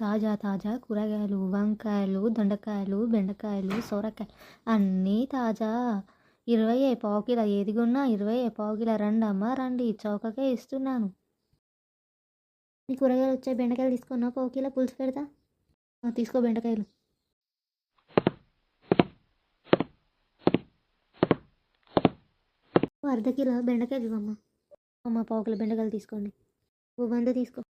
తాజా తాజా కూరగాయలు వంకాయలు దొండకాయలు బెండకాయలు సొరకాయలు అన్నీ తాజా. ఇరవై పావు కిలో ఏది కొన్నా ఇరవై పావు కిలో రండి అమ్మ రండి చౌకకే ఇస్తున్నాను. కూరగాయలు వచ్చాయి బెండకాయలు తీసుకున్నా పావు కిలో పులుసు పెడతా. తీసుకో బెండకాయలు. అర్ధ కిలో బెండకాయలు ఇవ్వమ్మా. అమ్మ పావు కిలో బెండకాయలు తీసుకోండి. ఓ వంద తీసుకో.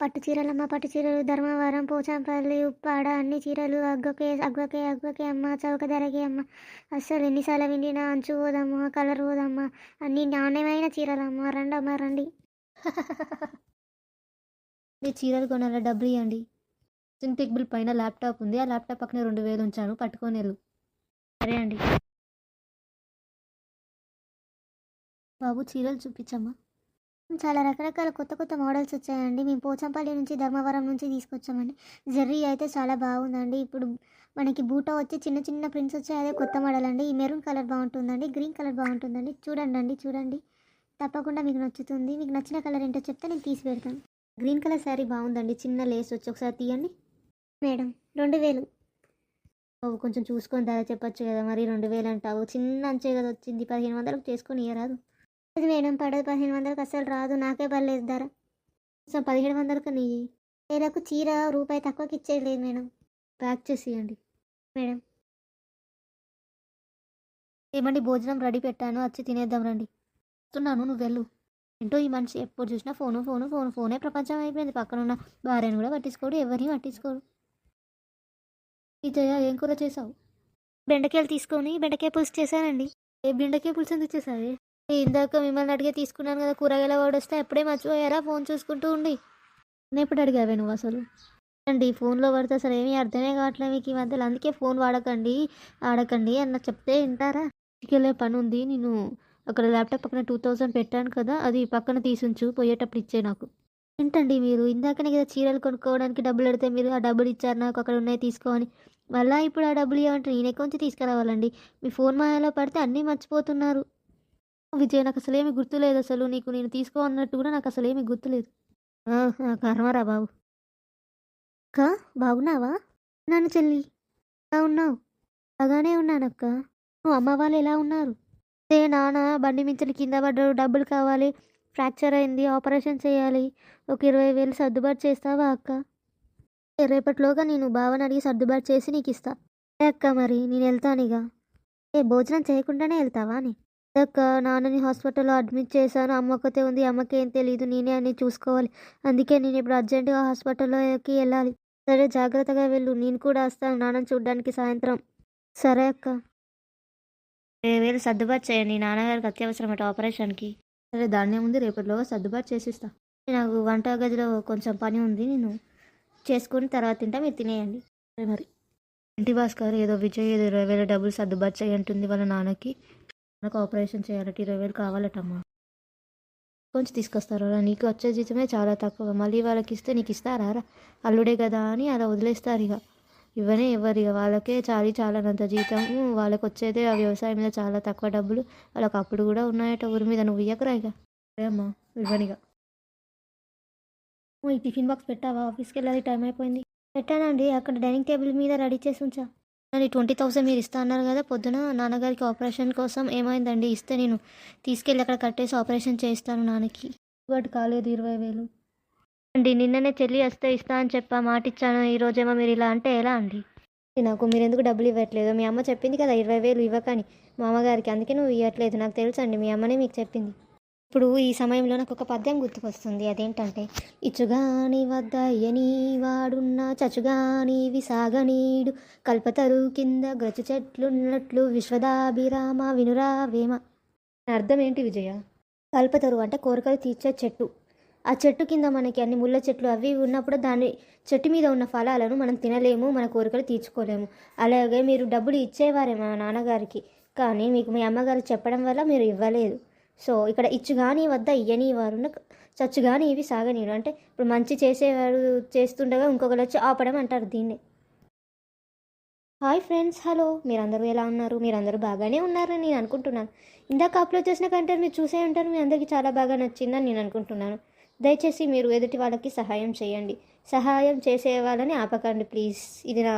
పట్టు చీరలమ్మ పట్టు చీరలు ధర్మవరం పోచంపల్లి ఉప్పాడ అన్ని చీరలు అగ్గకే అగ్గకే అగ్గకే అమ్మ చౌక ధరకే అమ్మ. అస్సలు ఎన్నిసార్లు విండినా అంచు పోదమ్మా కలర్ పోదమ్మా అన్ని నాణ్యమైన చీరలమ్మ. రండమ్మా రండి. మీ చీరలు కొనాల డబ్బులు ఇవ్వండి సింటిక్ బిల్ పైన ల్యాప్టాప్ ఉంది. ఆ ల్యాప్టాప్ పక్కన రెండు వేలు ఉంచాను. పట్టుకొని వెళ్ళు. సరే అండి. బాబు చీరలు చూపించమ్మా. చాలా రకరకాల కొత్త కొత్త మోడల్స్ వచ్చాయండి. మేము పోచంపల్లి నుంచి ధర్మవరం నుంచి తీసుకొచ్చామండి. జెర్రీ అయితే చాలా బాగుందండి. ఇప్పుడు మనకి బూటా వచ్చి చిన్న చిన్న ప్రింట్స్ వచ్చాయి. అదే కొత్త మోడల్ అండి. ఈ మెరూన్ కలర్ బాగుంటుందండి. గ్రీన్ కలర్ బాగుంటుందండి. చూడండి అండి చూడండి. తప్పకుండా మీకు నచ్చుతుంది. మీకు నచ్చిన కలర్ ఏంటో చెప్తే నేను తీసి పెడతాను. గ్రీన్ కలర్ శారీ బాగుందండి. చిన్న లేస్ వచ్చి ఒకసారి తీయండి. మేడం రెండు వేలు. కొంచెం చూసుకొని ధర చెప్పొచ్చు కదా మరి. రెండు వేలు అంటావు. చిన్న అంచే కదా వచ్చింది. పదిహేను వందలకు చేసుకొని ఇయ్యరాదు. అది మేడం పడదు పదిహేను వందలకు అసలు రాదు నాకే పర్లేదు ధర. సో పదిహేడు వందలకు నీ వేలకు చీర రూపాయి తక్కువకి ఇచ్చేది లేదు మేడం. ప్యాక్ చేసి ఇవ్వండి మేడం. ఏమండి భోజనం రెడీ పెట్టాను వచ్చి తినేద్దాం రండి. వస్తున్నాను నువ్వు వెళ్ళు. ఏంటో ఈ మనిషి ఎప్పుడు చూసినా ఫోను ఫోను ఫోను ఫోనే ప్రపంచం అయిపోయింది. పక్కన ఉన్న భార్యను కూడా పట్టించుకోడు ఎవరిని పట్టించుకోడు. విజయ ఏం కూర చేసావు? బెండకాయలు తీసుకొని బెండకాయ పులుసు చేశానండి. ఏ బెండకాయ పులుసు ఎందుకు చేసావే? ఇందాక మిమ్మల్ని అడిగే తీసుకున్నాను కదా కూరగాయల వాడు వస్తే ఎప్పుడే మర్చిపోయారా? ఫోన్ చూసుకుంటూ ఉండి. నేను ఎప్పుడు అడిగావే నువ్వు అసలు? అండి ఫోన్లో పడితే అసలు ఏమీ అర్థమే కావట్లేదు మీకు ఈ మధ్యలో. అందుకే ఫోన్ వాడకండి ఆడకండి అన్న చెప్తే వింటారా? ఇంటికెళ్ళే పని ఉంది నేను అక్కడ ల్యాప్టాప్ పక్కన టూ థౌజండ్ పెట్టాను కదా అది పక్కన తీసుంచు పోయేటప్పుడు ఇచ్చే నాకు. ఏంటండి మీరు? ఇందాకనే కదా చీరలు కొనుక్కోవడానికి డబ్బులు పెడితే మీరు ఆ డబ్బులు ఇచ్చారు నాకు అక్కడ ఉన్నాయి తీసుకోని మళ్ళీ ఇప్పుడు ఆ డబ్బులు ఇవ్వమంటే నేను ఎక్కడి నుంచి తీసుకురావాలండి. మీ ఫోన్ మాయలో పడితే అన్నీ మర్చిపోతున్నారు. విజయ్ నాకు అసలు ఏమి గుర్తులేదు అసలు నీకు నేను తీసుకో అన్నట్టు కూడా నాకు అసలు ఏమి గుర్తులేదు కర్మరా బాబు. అక్క బాగున్నావా? నాన్న చెల్లి. ఎలా ఉన్నావు? బాగానే ఉన్నానక్క. నువ్వు అమ్మ వాళ్ళు ఎలా ఉన్నారు? అదే నాన్న బండి మించలు కింద పడ్డాడు. డబ్బులు కావాలి. ఫ్రాక్చర్ అయింది. ఆపరేషన్ చేయాలి. ఒక ఇరవై వేలు సర్దుబాటు చేస్తావా అక్క? రేపటిలోగా నేను బావని అడిగి సర్దుబాటు చేసి నీకు ఇస్తా అక్క మరి నేను వెళ్తాను ఇక ఏ భోజనం చేయకుండానే వెళ్తావా అని. అక్క నాన్నని హాస్పిటల్లో అడ్మిట్ చేశాను. అమ్మ ఒక్కతే ఉంది. అమ్మకి ఏం తెలియదు నేనే అన్ని చూసుకోవాలి. అందుకే నేను ఇప్పుడు అర్జెంటుగా హాస్పిటల్లోకి వెళ్ళాలి. సరే జాగ్రత్తగా వెళ్ళు. నేను కూడా వస్తాను నాన్నని చూడడానికి సాయంత్రం. సరే అక్క. వేలు సర్దుబాటు చేయండి. నాన్నగారికి అత్యవసరం అట ఆపరేషన్కి. సరే దాన్నే ఉంది. రేపటిలోగా సర్దుబాటు చేసిస్తా. నాకు వంట గదిలో కొంచెం పని ఉంది. నేను చేసుకుని తర్వాత తింటా. మీరు తినేయండి. సరే మరి. ఇంటి భాస్కర్ ఏదో విజయ్ ఏదో ఇరవై వేల డబ్బులు సర్దుబాటు చేయంటుంది వాళ్ళ నాన్నకి. నాకు ఆపరేషన్ చేయాలట ఇరవై వేలు కావాలటమ్మా. కొంచెం తీసుకొస్తారా నీకు వచ్చే జీతమే చాలా తక్కువ. మళ్ళీ వాళ్ళకి ఇస్తే నీకు ఇస్తారా రా? అల్లుడే కదా అని అలా వదిలేస్తారు ఇక. ఇవనే ఇవ్వరు ఇక. వాళ్ళకే చాలీ చాలనంత జీతం. వాళ్ళకి వచ్చేదే ఆ వ్యవసాయం మీద చాలా తక్కువ డబ్బులు. వాళ్ళకి అప్పుడు కూడా ఉన్నాయట ఊరి మీద. నువ్వు ఇయ్యకరా ఇక. అమ్మా ఇవ్వనిగా ఈ టిఫిన్ బాక్స్ పెట్టావా? ఆఫీస్కి వెళ్ళాలి. టైం అయిపోయింది. పెట్టానండి. అక్కడ డైనింగ్ టేబుల్ మీద రెడీ చేసి ఉంచా. మరి ట్వంటీ థౌసండ్ మీరు ఇస్తా అన్నారు కదా పొద్దున నాన్నగారికి ఆపరేషన్ కోసం ఏమైందండి? ఇస్తే నేను తీసుకెళ్ళి అక్కడ కట్టేసి ఆపరేషన్ చేస్తాను నాన్నకి. బట్ కాలేదు ఇరవై వేలు. అండి నిన్ననే చెల్లి వస్తే ఇస్తా అని చెప్పా మాట ఇచ్చాను ఈ రోజేమో మీరు ఇలా అంటే ఎలా అండి? నాకు మీరు ఎందుకు డబ్బులు ఇవ్వట్లేదు? మీ అమ్మ చెప్పింది కదా ఇరవై వేలు ఇవ్వకని మా అమ్మగారికి అందుకే నువ్వు ఇవ్వట్లేదు. నాకు తెలుసు అండి మీ అమ్మనే మీకు చెప్పింది. ఇప్పుడు ఈ సమయంలో నాకు ఒక పద్యం గుర్తుకొస్తుంది. అదేంటంటే ఇచ్చుగాని వద్ద అయ్యని వాడున్న చచుగాని సాగనీడు కల్పతరు కింద గ్రచు చెట్లున్నట్లు విశ్వదాభిరామ వినురావేమ అర్థం ఏంటి విజయ? కల్పతరు అంటే కోరికలు తీర్చే చెట్టు. ఆ చెట్టు కింద మనకి అన్ని ముళ్ళ చెట్లు అవి ఉన్నప్పుడు దాని చెట్టు మీద ఉన్న ఫలాలను మనం తినలేము మన కోరికలు తీర్చుకోలేము. అలాగే మీరు డబ్బులు ఇచ్చేవారే మా నాన్నగారికి. కానీ మీకు మీ అమ్మగారు చెప్పడం వల్ల మీరు ఇవ్వలేదు. సో ఇక్కడ ఇచ్చుగాని వద్ద ఇయ్యని వారు చచ్చుగాని ఇవి సాగనీరు అంటే ఇప్పుడు మంచి చేసేవారు చేస్తుండగా ఇంకొకరు వచ్చి ఆపడం అంటారు దీన్నే. Hi friends hello. మీరందరూ ఎలా ఉన్నారు? మీరందరూ బాగానే ఉన్నారని నేను అనుకుంటున్నాను. ఇందాక అప్లోడ్ చేసిన కంటెంట్ మీరు చూసే ఉంటారు మీ అందరికీ చాలా బాగా నచ్చిందని నేను అనుకుంటున్నాను. దయచేసి మీరు ఎదుటి వాళ్ళకి సహాయం చేయండి. సహాయం చేసే వాళ్ళని ఆపకండి ప్లీజ్. ఇది నా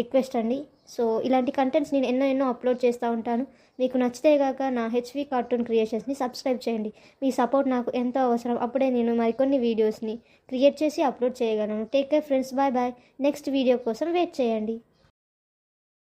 రిక్వెస్ట్ అండి. సో ఇలాంటి కంటెంట్స్ నేను ఎన్నో ఎన్నో అప్లోడ్ చేస్తూ ఉంటాను. మీకు నచ్చితే కాక నా హెచ్వి కార్టూన్ క్రియేషన్స్ని సబ్స్క్రైబ్ చేయండి. మీ సపోర్ట్ నాకు ఎంతో అవసరం. అప్పుడే నేను మరికొన్ని వీడియోస్ని క్రియేట్ చేసి అప్లోడ్ చేయగలను. Take care friends bye bye next video కోసం వెయిట్ చేయండి.